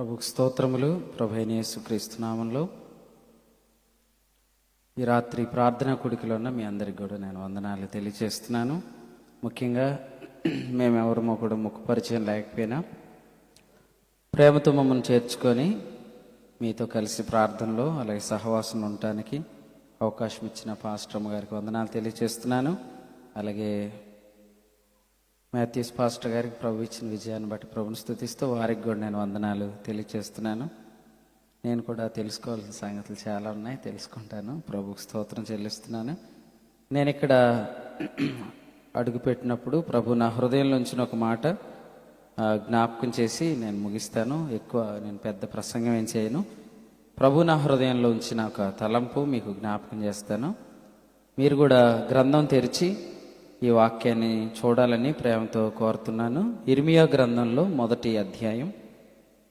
ప్రభుకు స్తోత్రములు ప్రభు క్రీస్తునామంలో ఈ రాత్రి ప్రార్థనా కుడికిలో ఉన్న మీ అందరికి కూడా నేను వందనాలు తెలియజేస్తున్నాను. ముఖ్యంగా మేమెవరమో కూడా ముఖ పరిచయం లేకపోయినా ప్రేమతో మమ్మల్ని చేర్చుకొని మీతో కలిసి ప్రార్థనలో అలాగే సహవాసం ఉండటానికి అవకాశం ఇచ్చిన పాస్టర్ గారికి వందనాలు తెలియజేస్తున్నాను. అలాగే మాథ్యూస్ పాస్టర్ గారికి ప్రభు ఇచ్చిన విజయాన్ని బట్టి ప్రభుని స్థుతిస్తూ వారికి కూడా నేను వందనాలు తెలియజేస్తున్నాను నేను కూడా తెలుసుకోవాల్సిన సంగతులు చాలా ఉన్నాయి తెలుసుకుంటాను. ప్రభుకు స్తోత్రం చెల్లిస్తున్నాను. నేను ఇక్కడ అడుగుపెట్టినప్పుడు ప్రభు నా హృదయంలో ఉంచిన ఒక మాట జ్ఞాపకం చేసి నేను ముగిస్తాను. ఎక్కువ నేను పెద్ద ప్రసంగం ఏం చేయను. ప్రభు నా హృదయంలో ఉంచిన ఒక తలంపు మీకు జ్ఞాపకం చేస్తాను. మీరు కూడా గ్రంథం తెరిచి ఈ వాక్యాన్ని చూడాలని ప్రేమతో కోరుతున్నాను. ఇర్మియా గ్రంథంలో మొదటి అధ్యాయం.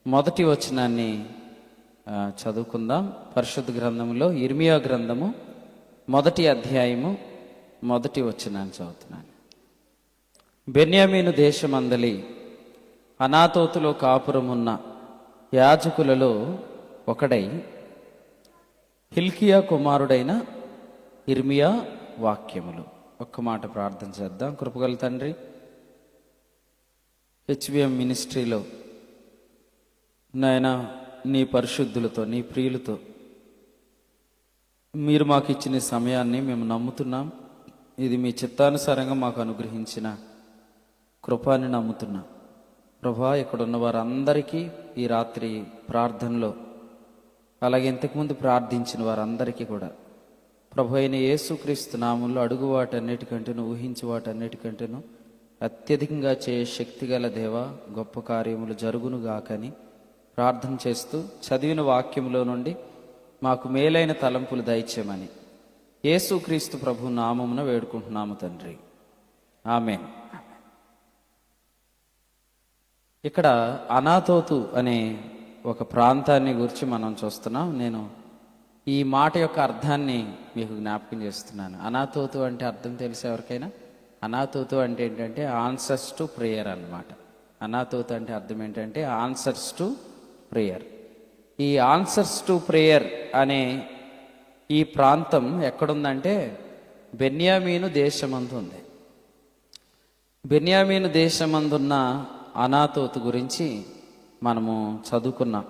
మొదటి వచనాన్ని చదువుకుందాం. పరిశుద్ధ గ్రంథంలో ఇర్మియా గ్రంథము మొదటి అధ్యాయము మొదటి వచనాన్ని చదువుతున్నాను. బెన్యామీను దేశమందలి అనాతోతులో కాపురమున్న యాజకులలో ఒకడై హిల్కియా కుమారుడైన ఇర్మియా వాక్యములు. ఒక్క మాట ప్రార్థన చేద్దాం. కృపగల తండ్రి హెచ్బిఎం మినిస్ట్రీలో నాయన నీ పరిశుద్ధులతో నీ ప్రియులతో మీరు మాకు ఇచ్చిన సమయాన్ని మేము నమ్ముతున్నాం. ఇది మీ చిత్తానుసారంగా మాకు అనుగ్రహించిన కృపాన్ని నమ్ముతున్నాం. ప్రభా ఇక్కడ ఉన్న వారందరికీ ఈ రాత్రి ప్రార్థనలో అలాగే ఇంతకుముందు ప్రార్థించిన వారందరికీ కూడా ప్రభు అయిన యేసుక్రీస్తు నామంలో అడుగు వాటన్నిటికంటేను ఊహించి వాటన్నిటికంటేను అత్యధికంగా చేయ శక్తిగల దేవ గొప్ప కార్యములు జరుగును గాకని ప్రార్థన చేస్తూ చదివిన వాక్యంలో నుండి మాకు మేలైన తలంపులు దయచేయమని యేసుక్రీస్తు ప్రభు నామమున వేడుకుంటున్నాము తండ్రి. ఆమె ఇక్కడ అనాతోతు అనే ఒక ప్రాంతాన్ని గురించి మనం చూస్తున్నాం. నేను ఈ మాట యొక్క అర్థాన్ని మీకు జ్ఞాపకం చేస్తున్నాను. అనాతోతు అంటే అర్థం తెలిసే ఎవరికైనా? అనాతోతు అంటే ఏంటంటే ఆన్సర్స్ టు ప్రేయర్ అన్నమాట. అనాతోతు అంటే అర్థం ఏంటంటే ఆన్సర్స్ టు ప్రేయర్. ఈ ఆన్సర్స్ టు ప్రేయర్ అనే ఈ ప్రాంతం ఎక్కడుందంటే బెన్యామీను దేశమందు ఉంది. బెన్యామీను దేశమందున్న అనాతోతు గురించి మనము చదువుకున్నాం.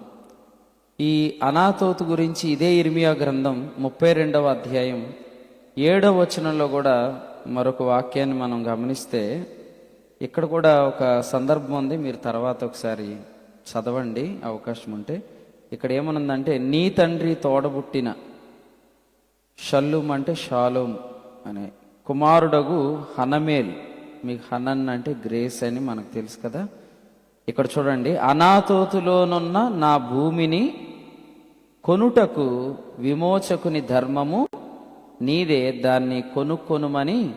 ఈ అనాతోతు గురించి ఇదే ఇర్మియా గ్రంథం ముప్పై రెండవ అధ్యాయం ఏడవ వచనంలో కూడా మరొక వాక్యాన్ని మనం గమనిస్తే ఇక్కడ కూడా ఒక సందర్భం ఉంది. మీరు తర్వాత ఒకసారి చదవండి అవకాశం ఉంటే. ఇక్కడ ఏమనుందంటే నీ తండ్రి తోడబుట్టిన షల్లుం అంటే షాలోం అనే. కుమారుడగు హనమేల్. మీకు హనన్ అంటే గ్రేస్ అని మనకు తెలుసు కదా. ఇక్కడ చూడండి అనాతోతులోనున్న నా భూమిని కొనుటకు విమోచకుని ధర్మము నీదే దాన్ని కొనుక్కొనుమని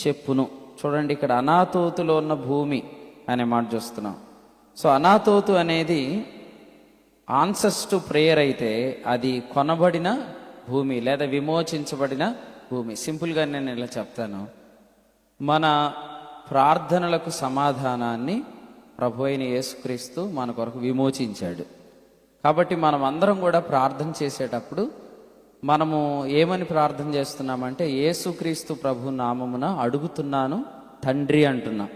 చెప్పును. చూడండి ఇక్కడ అనాతోతులో ఉన్న భూమి అనే మాట చూస్తున్నాం. సో అనాతోతు అనేది ఆన్సర్స్ టు ప్రేయర్ అయితే అది కొనబడిన భూమి లేదా విమోచించబడిన భూమి. సింపుల్గా నేను ఇలా చెప్తాను. మన ప్రార్థనలకు సమాధానాన్ని ప్రభు అయిన యేసుక్రీస్తు మన కొరకు విమోచించాడు. కాబట్టి మనం అందరం కూడా ప్రార్థన చేసేటప్పుడు మనము ఏమని ప్రార్థన చేస్తున్నామంటే ఏసుక్రీస్తు ప్రభు నామమున అడుగుతున్నాను తండ్రి అంటున్నాం.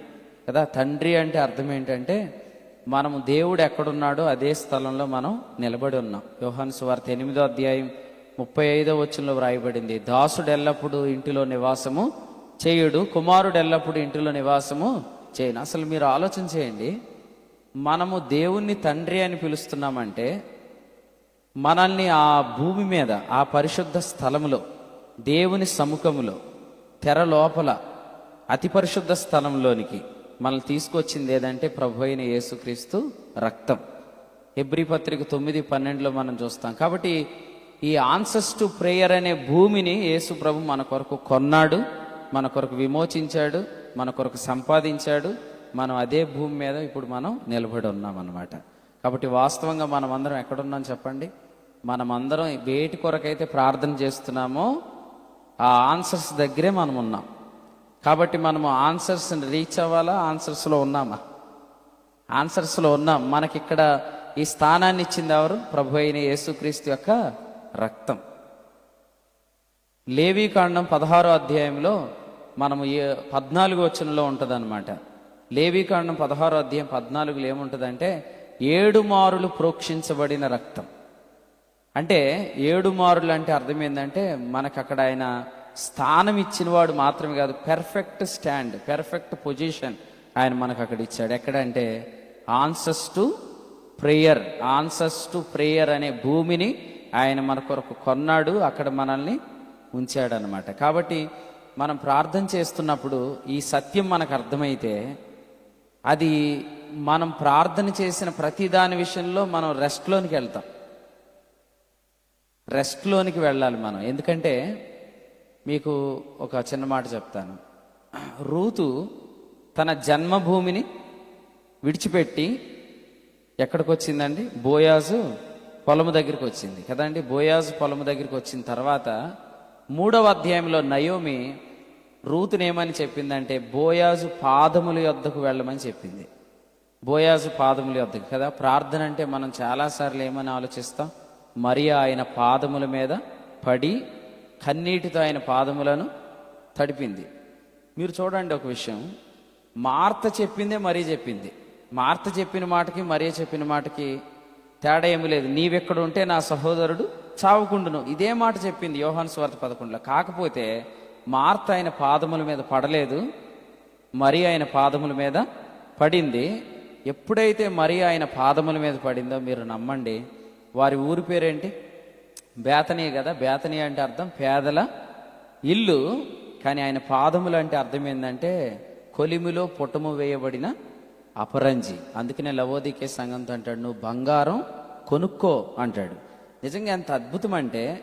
కదా తండ్రి అంటే అర్థం ఏంటంటే మనము దేవుడు ఎక్కడున్నాడో అదే స్థలంలో మనం నిలబడి ఉన్నాం. యోహాను సువార్త ఎనిమిదో అధ్యాయం ముప్పై ఐదో వచనంలో వ్రాయబడింది దాసుడు ఎల్లప్పుడూ ఇంటిలో నివాసము చేయుడు కుమారుడు ఎల్లప్పుడూ ఇంటిలో నివాసము చేయను. అసలు మీరు ఆలోచన చేయండి మనము దేవుణ్ణి తండ్రి అని పిలుస్తున్నామంటే మనల్ని ఆ భూమి మీద ఆ పరిశుద్ధ స్థలములో దేవుని సముఖములో తెర లోపల అతి పరిశుద్ధ స్థలంలోనికి మనల్ని తీసుకొచ్చింది ఏదంటే ప్రభు అయిన యేసుక్రీస్తు రక్తం. ఎబ్రి పత్రిక తొమ్మిది పన్నెండులో మనం చూస్తాం. కాబట్టి ఈ ఆన్సర్స్ టు ప్రేయర్ అనే భూమిని యేసు ప్రభు మన కొరకు కొన్నాడు మన కొరకు విమోచించాడు మన కొరకు సంపాదించాడు మనం అదే భూమి మీద ఇప్పుడు మనం నిలబడి ఉన్నాం అన్నమాట కాబట్టి వాస్తవంగా మనం అందరం ఎక్కడున్నాం చెప్పండి? మనం అందరం వేటి కొరకైతే ప్రార్థన చేస్తున్నామో ఆ ఆన్సర్స్ దగ్గరే మనం ఉన్నాం కాబట్టి మనము ఆన్సర్స్ని రీచ్ అవ్వాలా? ఆన్సర్స్లో ఉన్నామా? ఆన్సర్స్లో ఉన్నాం. మనకి ఇక్కడ ఈ స్థానాన్ని ఇచ్చింది ఎవరు? ప్రభు అయిన యేసుక్రీస్తు యొక్క రక్తం. లేవీకాండం పదహారో అధ్యాయంలో మనము ఏ పద్నాలుగు వచనంలో ఉంటుంది అనమాట లేవీకాండం పదహారో అధ్యాయం పద్నాలుగులో ఏముంటుందంటే ఏడు మారులు ప్రోక్షించబడిన రక్తం. అంటే ఏడు మారులు అంటే అర్థం ఏంటంటే మనకు అక్కడ ఆయన స్థానం ఇచ్చినవాడు మాత్రమే కాదు పెర్ఫెక్ట్ స్టాండ్ పెర్ఫెక్ట్ పొజిషన్ ఆయన మనకు అక్కడ ఇచ్చాడు. ఎక్కడంటే answers to prayer answers to prayer అనే భూమిని ఆయన మన కొరకు కొన్నాడు అక్కడ మనల్ని ఉంచాడనమాట కాబట్టి మనం ప్రార్థన చేస్తున్నప్పుడు ఈ సత్యం మనకు అర్థమైతే అది మనం ప్రార్థన చేసిన ప్రతి దాని విషయంలో మనం రెస్ట్లోనికి వెళ్తాం. రెస్ట్లోనికి వెళ్ళాలి మనం. ఎందుకంటే మీకు ఒక చిన్న మాట చెప్తాను. రూతు తన జన్మభూమిని విడిచిపెట్టి ఎక్కడికి వచ్చిందండి బోయాజు పొలము దగ్గరికి వచ్చింది. కదండి? బోయాజు పొలము దగ్గరికి వచ్చిన తర్వాత మూడవ అధ్యాయంలో నయోమి రూతునేమని చెప్పిందంటే బోయాజు పాదముల యొద్దకు వెళ్ళమని చెప్పింది. బోయాజు పాదముల యొద్దకు కదా? ప్రార్థన అంటే మనం చాలాసార్లు ఏమని ఆలోచిస్తాం? మరి ఆయన పాదముల మీద పడి కన్నీటితో ఆయన పాదములను తడిపింది. మీరు చూడండి ఒక విషయం. మార్త చెప్పిందే మరీ చెప్పింది. మార్త చెప్పిన మాటకి మరీ చెప్పిన మాటకి తేడా ఏమి లేదు. నీవెక్కడ ఉంటే నా సహోదరుడు చావుకుండును. ఇదే మాట చెప్పింది యోహాన్ స్వార్థ పదకొండులో. కాకపోతే మార్త ఆయన పాదముల మీద పడలేదు మరి ఆయన పాదముల మీద పడింది. ఎప్పుడైతే మరి ఆయన పాదముల మీద పడిందో మీరు నమ్మండి. వారి ఊరి పేరేంటి? బేతనీ కదా బేతనీ అంటే అర్థం పేదల ఇల్లు. కానీ ఆయన పాదములు అంటే అర్థం ఏంటంటే కొలిమిలో పుట్టము వేయబడిన అపరంజి. అందుకనే లవోదికే సంఘంతో అంటాడు నువ్వు బంగారం కొనుక్కో అంటాడు. నిజంగా ఎంత అద్భుతం అంటే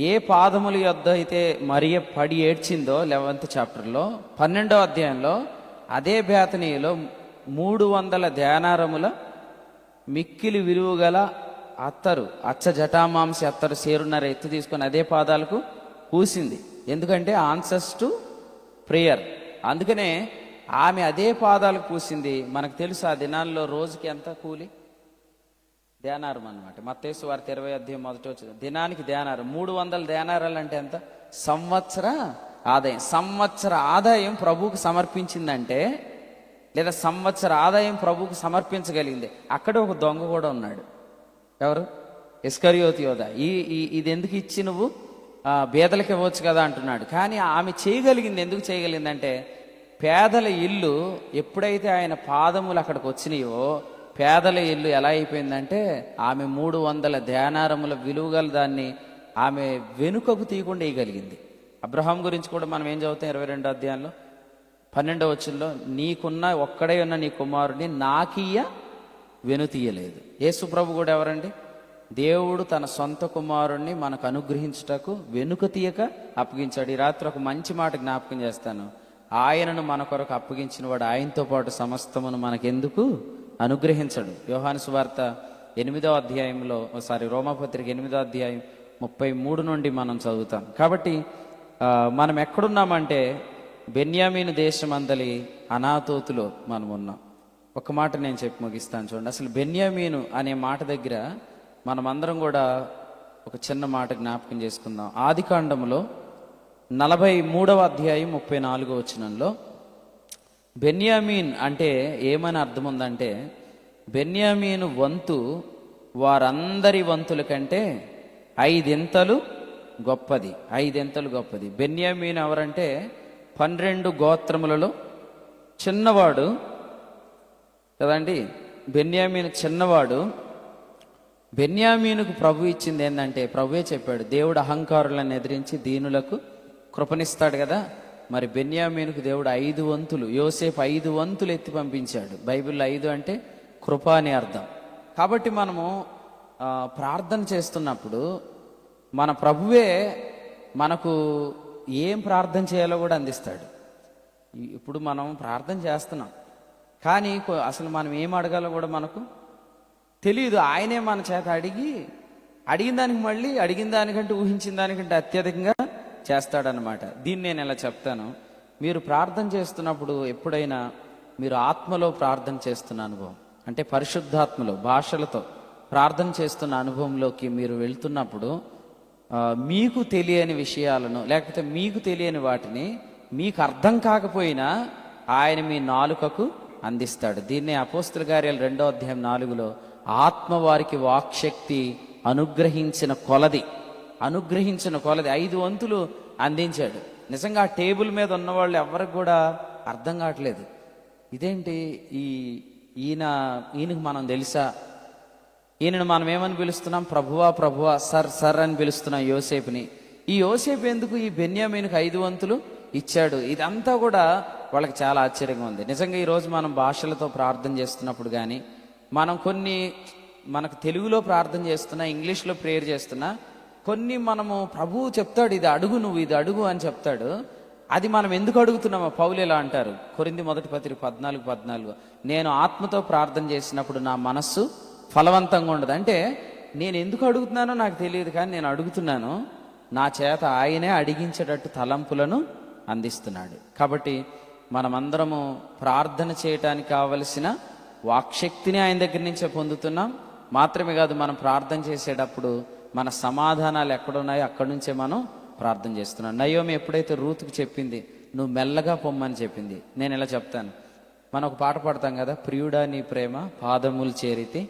ఏ పాదముల యొద్ద అయితే మరియ పడి ఏడ్చిందో లెవెంత్ చాప్టర్లో పన్నెండో అధ్యాయంలో అదే బేతనీయులో మూడు వందల ధ్యానారముల మిక్కిలి విలువగల అత్తరు అచ్చ జటామాంసి అత్తరు సేరున్నర ఎత్తు తీసుకొని అదే పాదాలకు పూసింది ఎందుకంటే ఆన్సర్స్ టు ప్రేయర్ అందుకనే ఆమె అదే పాదాలకు పూసింది మనకు తెలుసు ఆ దినాల్లో రోజుకి ఎంత కూలి? ధ్యానారం అనమాట మత్తేసు వారి ఇరవై అధ్యాయం మొదట వచ్చింది దినానికి ధ్యానారం. మూడు వందల ధ్యానారాలు అంటే ఎంత? సంవత్సర ఆదాయం. సంవత్సర ఆదాయం ప్రభువుకు సమర్పించిందంటే లేదా సంవత్సర ఆదాయం ప్రభువుకు సమర్పించగలిగింది. అక్కడ ఒక దొంగ కూడా ఉన్నాడు. ఎవరు? ఇస్కరియోతి యోధ. ఈ ఈ- ఇది ఎందుకు ఇచ్చి నువ్వు? బేదలకు ఇవ్వచ్చు కదా అంటున్నాడు. కానీ ఆమె చేయగలిగింది ఎందుకు చేయగలిగిందంటే పేదల ఇల్లు ఎప్పుడైతే ఆయన పాదములు అక్కడికి వచ్చినాయో పేదల ఇల్లు ఎలా అయిపోయిందంటే ఆమె మూడు వందల ధ్యానారముల విలువగల దాన్ని ఆమె వెనుకకు తీయకుండా వేయగలిగింది. అబ్రహాం గురించి కూడా మనం ఏం చదువుతాం ఇరవై రెండో అధ్యాయంలో? పన్నెండవ వచ్చంలో నీకున్న ఒక్కడే ఉన్న నీ కుమారుడిని నాకీయ వెనుతీయలేదు యేసు ప్రభు కూడా ఎవరండి? దేవుడు తన సొంత కుమారుణ్ణి మనకు అనుగ్రహించుటకు వెనుక తీయక అప్పగించాడు. ఈ రాత్రి ఒక మంచి మాట జ్ఞాపకం చేస్తాను. ఆయనను మన కొరకు అప్పగించిన వాడు ఆయనతో పాటు సమస్తమును మనకెందుకు? అనుగ్రహించడు. యోహాను సువార్త ఎనిమిదో అధ్యాయంలో ఒకసారి రోమాపత్రిక ఎనిమిదో అధ్యాయం ముప్పై మూడు నుండి మనం చదువుతాం. కాబట్టి మనం ఎక్కడున్నామంటే బెన్యామీను దేశమందలి అనాథోతులో మనం ఉన్నాం. ఒక మాట నేను చెప్పి ముగిస్తాను చూడండి. అసలు బెన్యామీను అనే మాట దగ్గర మనమందరం కూడా ఒక చిన్న మాట జ్ఞాపకం చేసుకుందాం. ఆది కాండంలో నలభై మూడవ అధ్యాయం ముప్పై నాలుగో వచనంలో బెన్యామీన్ అంటే ఏమని అర్థం ఉందంటే బెన్యామీను వంతు వారందరి వంతుల కంటే ఐదింతలు గొప్పది ఐదింతలు గొప్పది. బెన్యామీన్ ఎవరంటే పన్నెండు గోత్రములలో చిన్నవాడు కదండి? బెన్యామీన్ చిన్నవాడు బెన్యామీనుకు ప్రభు ఇచ్చింది ఏంటంటే ప్రభువే చెప్పాడు దేవుడు అహంకారులను ఎదిరించి దీనులకు కృపనిస్తాడు కదా. మరి బెన్యామీనుకు దేవుడు ఐదు వంతులు యోసేపు ఐదు వంతులు ఎత్తి పంపించాడు. బైబిల్లో ఐదు అంటే కృప అని అర్థం. కాబట్టి మనము ప్రార్థన చేస్తున్నప్పుడు మన ప్రభువే మనకు ఏం ప్రార్థన చేయాలో కూడా అందిస్తాడు. ఇప్పుడు మనం ప్రార్థన చేస్తున్నాం. కానీ అసలు మనం ఏం అడగాలో కూడా మనకు తెలియదు. ఆయనే మన చేత అడిగి అడిగిన దానికి మళ్ళీ అడిగిన దానికంటే ఊహించిన దానికంటే అత్యధికంగా చేస్తాడనమాట. దీన్ని నేను ఇలా చెప్తాను. మీరు ప్రార్థన చేస్తున్నప్పుడు ఎప్పుడైనా మీరు ఆత్మలో ప్రార్థన చేస్తున్న అనుభవం అంటే పరిశుద్ధాత్మలో భాషలతో ప్రార్థన చేస్తున్న అనుభవంలోకి మీరు వెళ్తున్నప్పుడు మీకు తెలియని విషయాలను లేకపోతే మీకు తెలియని వాటిని మీకు అర్థం కాకపోయినా ఆయన మీ నాలుకకు అందిస్తాడు. దీన్ని అపోస్తుల కార్యాలు రెండో అధ్యాయం నాలుగులో ఆత్మ వారికి వాక్శక్తి అనుగ్రహించిన కొలది. అనుగ్రహించిన కొలది. ఐదు వంతులు అందించాడు. నిజంగా ఆ టేబుల్ మీద ఉన్న వాళ్ళు ఎవరికి కూడా అర్థం కావట్లేదు. ఇదేంటి ఈ ఈయన ఈయనకు మనం తెలుసా? ఈయనను మనం ఏమని పిలుస్తున్నాం? ప్రభువా ప్రభువా సర్ సర్ అని పిలుస్తున్నాం యోసేపుని. ఈ యోసేపు ఎందుకు ఈ బెన్యామీనికి ఐదు వంతులు ఇచ్చాడు? ఇదంతా కూడా వాళ్ళకి చాలా ఆశ్చర్యంగా ఉంది. నిజంగా ఈరోజు మనం భాషలతో ప్రార్థన చేస్తున్నప్పుడు కానీ మనం కొన్ని మనకు తెలుగులో ప్రార్థన చేస్తున్నా ఇంగ్లీష్లో ప్రేయర్ చేస్తున్నా కొన్ని మనము ప్రభువు చెప్తాడు ఇది అడుగు నువ్వు ఇది అడుగు అని చెప్తాడు. అది మనం ఎందుకు అడుగుతున్నామో పౌలు ఇలా అంటారు. కొరింది మొదటి పత్రిక పద్నాలుగు పద్నాలుగు. నేను ఆత్మతో ప్రార్థన చేసినప్పుడు నా మనస్సు ఫలవంతంగా ఉండదు. అంటే నేను ఎందుకు అడుగుతున్నానో నాకు తెలియదు కానీ నేను అడుగుతున్నాను. నా చేత ఆయనే అడిగించేటట్టు తలంపులను అందిస్తున్నాడు. కాబట్టి మనమందరము ప్రార్థన చేయటానికి కావలసిన వాక్శక్తిని ఆయన దగ్గర నుంచే పొందుతున్నాం. మాత్రమే కాదు మనం ప్రార్థన చేసేటప్పుడు మన సమాధానాలు ఎక్కడున్నాయో అక్కడి నుంచే మనం ప్రార్థన చేస్తున్నాం. నయోమి ఎప్పుడైతే రూత్కి చెప్పింది నువ్వు మెల్లగా పొమ్మని చెప్పింది నేను ఇలా చెప్తాను. మనం ఒక పాట పాడతాం కదా ప్రియుడా నీ ప్రేమ పాదములు చేరితే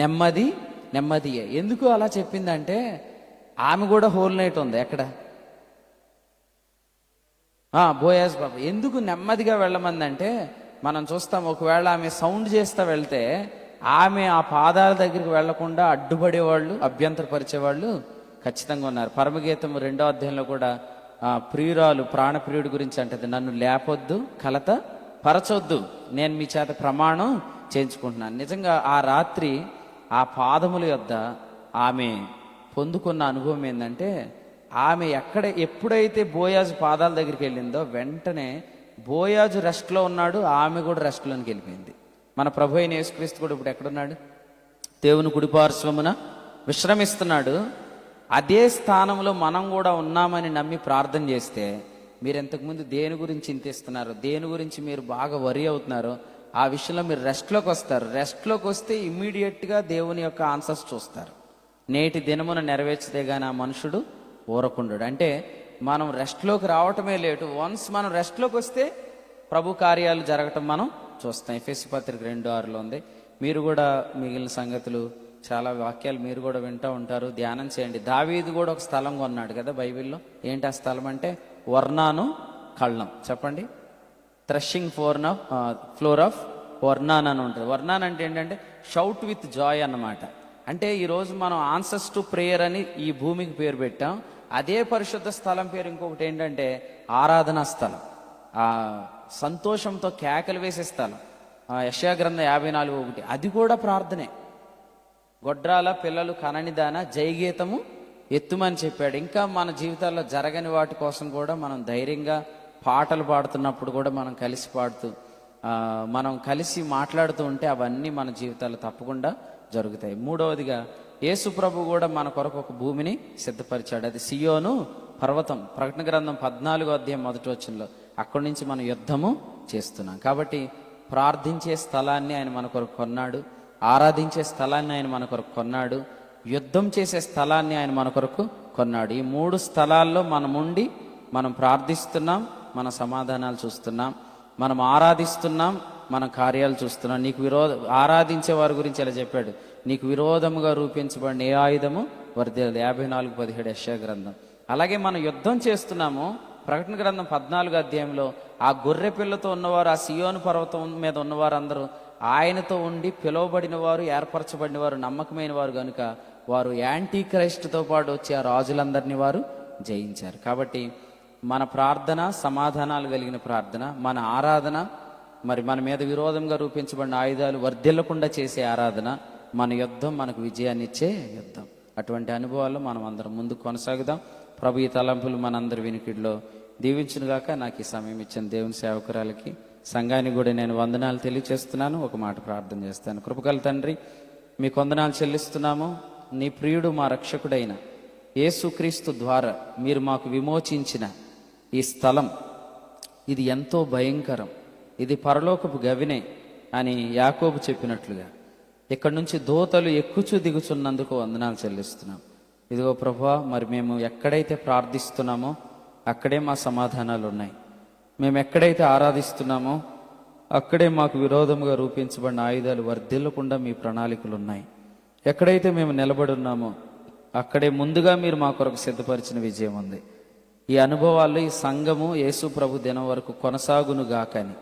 నెమ్మది నెమ్మదియే ఎందుకు అలా చెప్పిందంటే ఆమె కూడా హోల్ నైట్ ఉంది ఎక్కడ? బోయాజ్ బాబు. ఎందుకు నెమ్మదిగా వెళ్ళమందంటే మనం చూస్తాం ఒకవేళ ఆమె సౌండ్ చేస్తా వెళ్తే ఆమె ఆ పాదాల దగ్గరికి వెళ్ళకుండా అడ్డుపడేవాళ్ళు అభ్యంతరపరిచేవాళ్ళు ఖచ్చితంగా ఉన్నారు. పరమగీతం రెండో అధ్యాయంలో కూడా ఆ, ప్రియురాలు ప్రాణప్రియుడి గురించి అంటది. నన్ను లేపొద్దు కలత పరచొద్దు. నేను మీ చేత ప్రమాణం చేయించుకుంటున్నాను. నిజంగా ఆ రాత్రి ఆ పాదముల యొద్ద ఆమె పొందుకున్న అనుభవం ఏంటంటే ఆమె ఎక్కడ ఎప్పుడైతే బోయాజు పాదాల దగ్గరికి వెళ్ళిందో వెంటనే బోయాజు రెస్ట్లో ఉన్నాడు ఆమె కూడా రెస్ట్లోనికి వెళ్ళిపోయింది. మన ప్రభు అయిన యేసుక్రీస్తు కూడా ఇప్పుడు ఎక్కడున్నాడు? దేవుని కుడిపార్శ్వమున విశ్రమిస్తున్నాడు. అదే స్థానంలో మనం కూడా ఉన్నామని నమ్మి ప్రార్థన చేస్తే మీరు ఇంతకుముందు దేని గురించి చింతిస్తున్నారు? దేని గురించి మీరు బాగా వరి అవుతున్నారో ఆ విషయంలో మీరు రెస్ట్లోకి వస్తారు. రెస్ట్లోకి వస్తే ఇమ్మీడియట్గా దేవుని యొక్క ఆన్సర్స్ చూస్తారు. నేటి దినమున నెరవేర్చితే గాని ఆ మనుషుడు ఊరకుండడు. అంటే మనం రెస్ట్లోకి రావటమే లేటు. వన్స్ మనం రెస్ట్లోకి వస్తే ప్రభు కార్యాలు జరగటం మనం చూస్తాం ఎఫ్ఎస్సి పత్రిక రెండు ఆరులో ఉంది. మీరు కూడా మిగిలిన సంగతులు చాలా వాక్యాలు మీరు కూడా వింటూ ఉంటారు. ధ్యానం చేయండి. దావీదు కూడా ఒక స్థలం కొన్నాడు కదా బైబిల్లో. ఏంటి ఆ స్థలం అంటే? వర్ణాను కళ్ళం. చెప్పండి. Threshing floor of floor of వర్ణాన్ అని ఉంటుంది. వర్ణాన్ అంటే ఏంటంటే షౌట్ విత్ జాయ్ అన్నమాట. అంటే ఈరోజు మనం ఆన్సర్స్ టు ప్రేయర్ అని ఈ భూమికి పేరు పెట్టాం. అదే పరిశుద్ధ స్థలం పేరు ఇంకొకటి ఏంటంటే ఆరాధనా స్థలం. సంతోషంతో కేకలు వేసేస్తాను. స్థలం ఆ యశాగ్రంథ యాభై నాలుగు ఒకటి. అది కూడా ప్రార్థనే. గొడ్రాల పిల్లలు కననిదాన జయగీతము ఎత్తుమని చెప్పాడు. ఇంకా మన జీవితాల్లో జరగని వాటి కోసం కూడా మనం ధైర్యంగా పాటలు పాడుతున్నప్పుడు కూడా మనం కలిసి పాడుతూ మనం కలిసి మాట్లాడుతూ ఉంటే అవన్నీ మన జీవితాల్లో తప్పకుండా జరుగుతాయి. మూడవదిగా యేసు ప్రభు కూడా మన కొరకు ఒక భూమిని సిద్ధపరిచాడు. అది సియోను పర్వతం. ప్రకటన గ్రంథం పద్నాలుగో అధ్యాయం మొదటి వచ్చంలో అక్కడి నుంచి మనం యుద్ధము చేస్తున్నాం. కాబట్టి ప్రార్థించే స్థలాన్ని ఆయన మన కొరకు కొన్నాడు. ఆరాధించే స్థలాన్ని ఆయన మన కొరకు కొన్నాడు. యుద్ధం చేసే స్థలాన్ని ఆయన మన కొరకు కొన్నాడు. ఈ మూడు స్థలాల్లో మనం ఉండి మనం ప్రార్థిస్తున్నాం మన సమాధానాలు చూస్తున్నాం మనం ఆరాధిస్తున్నాం మన కార్యాలు చూస్తున్నాం. నీకు విరోధ ఆరాధించే వారి గురించి ఇలా చెప్పాడు. నీకు విరోధముగా రూపించబడిన ఏ ఆయుధము? వర్దేలు యాభై నాలుగు పదిహేడు యశ గ్రంథం. అలాగే మనం యుద్ధం చేస్తున్నాము. ప్రకటన గ్రంథం పద్నాలుగు అధ్యాయంలో ఆ గొర్రె పిల్లతో ఉన్నవారు ఆ సియోను పర్వతం మీద ఉన్నవారు అందరూ ఆయనతో ఉండి పిలువబడిన వారు ఏర్పరచబడిన వారు నమ్మకమైన వారు కనుక వారు యాంటీ క్రైస్ట్తో పాటు వచ్చి ఆ రాజులందరినీ వారు జయించారు. కాబట్టి మన ప్రార్థన సమాధానాలు కలిగిన ప్రార్థన మన ఆరాధన మరి మన మీద విరోధంగా రూపించబడిన ఆయుధాలు వర్ధిల్లకుండా చేసే ఆరాధన మన యుద్ధం మనకు విజయాన్ని ఇచ్చే యుద్ధం. అటువంటి అనుభవాల్లో మనం అందరం ముందు కొనసాగుదాం. ప్రభు ఈ తలంపులు మనందరి వినికిడిలో దీవించునుగాక. నాకు ఈ సమయం ఇచ్చిన దేవుని సేవకురాలకి సంఘానికి కూడా నేను వందనాలు తెలియచేస్తున్నాను. ఒక మాట ప్రార్థన చేస్తాను. కృపగల తండ్రి మీ వందనాలు చెల్లిస్తున్నాము. నీ ప్రియుడు మా రక్షకుడైన యేసుక్రీస్తు ద్వారా మీరు మాకు విమోచించిన ఈ స్థలం. ఇది ఎంతో భయంకరం. ఇది పరలోకపు గవినే అని యాకోబు చెప్పినట్లుగా. ఇక్కడ నుంచి దోతలు ఎక్కుచు దిగుచున్నందుకు వందనాలు చెల్లిస్తున్నాం. ఇదిగో ప్రభా మరి మేము ఎక్కడైతే ప్రార్థిస్తున్నామో అక్కడే మా సమాధానాలు ఉన్నాయి మేము ఎక్కడైతే ఆరాధిస్తున్నామో అక్కడే మాకు విరోధముగా రూపించబడిన ఆయుధాలు వర్ధిల్లకుండా మీ ప్రణాళికలు ఉన్నాయి ఎక్కడైతే మేము నిలబడి ఉన్నామో అక్కడే ముందుగా మీరు మా కొరకు సిద్ధపరిచిన విజయం ఉంది. ఈ అనుభవాల్లో ఈ సంఘము యేసు ప్రభు దినం వరకు కొనసాగును గాకని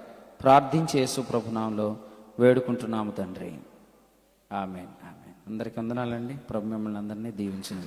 ప్రార్థించి యేసు ప్రభునామంలో వేడుకుంటున్నాము తండ్రి. Amen amen. అందరికి వందనాలండి. ప్రభు మిమ్మల్ని అందరినీ దీవించిన